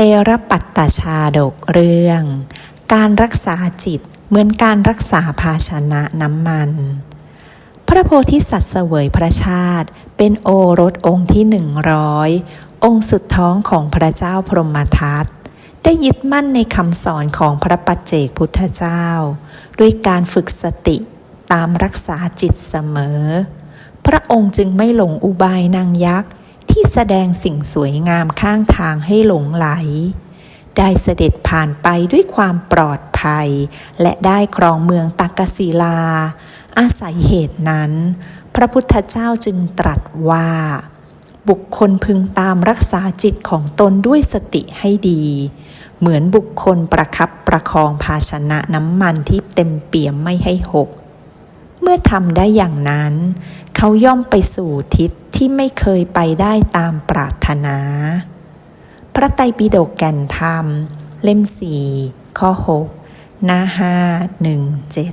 เตระปัตตชาดกเรื่อง การรักษาจิตเหมือนการรักษาภาชนะน้ำมัน พระโพธิสัตว์เสวยพระชาติ เป็นโอรสองค์ที่หนึ่งร้อยองค์สุดท้องของพระเจ้าพรหมทัตได้ยึดมั่นในคำสอนของพระปัจเจกพุทธเจ้า ด้วยการฝึกสติตามรักษาจิตเสมอ พระองค์จึงไม่หลงอุบายนางยักษ์ ที่แสดงสิ่งสวยงามข้างทางให้หลงไหล ได้เสด็จผ่านไปด้วยความปลอดภัย และได้ครองเมืองตักกศิลา อาศัยเหตุนั้น พระพุทธเจ้าจึงตรัสว่า บุคคลพึงตามรักษาจิตของตนด้วยสติให้ดี เหมือนบุคคลประคับประคองภาชนะน้ำมันที่เต็มเปี่ยมไม่ให้หก เมื่อทำได้อย่างนั้น เขาย่อมไปสู่ทิศ ที่ไม่เคยไปได้ตามปรารถนา พระไตรปิฎกแก่นธรรม เล่มสี่ข้อหกหน้าห้าหนึ่งเจ็ด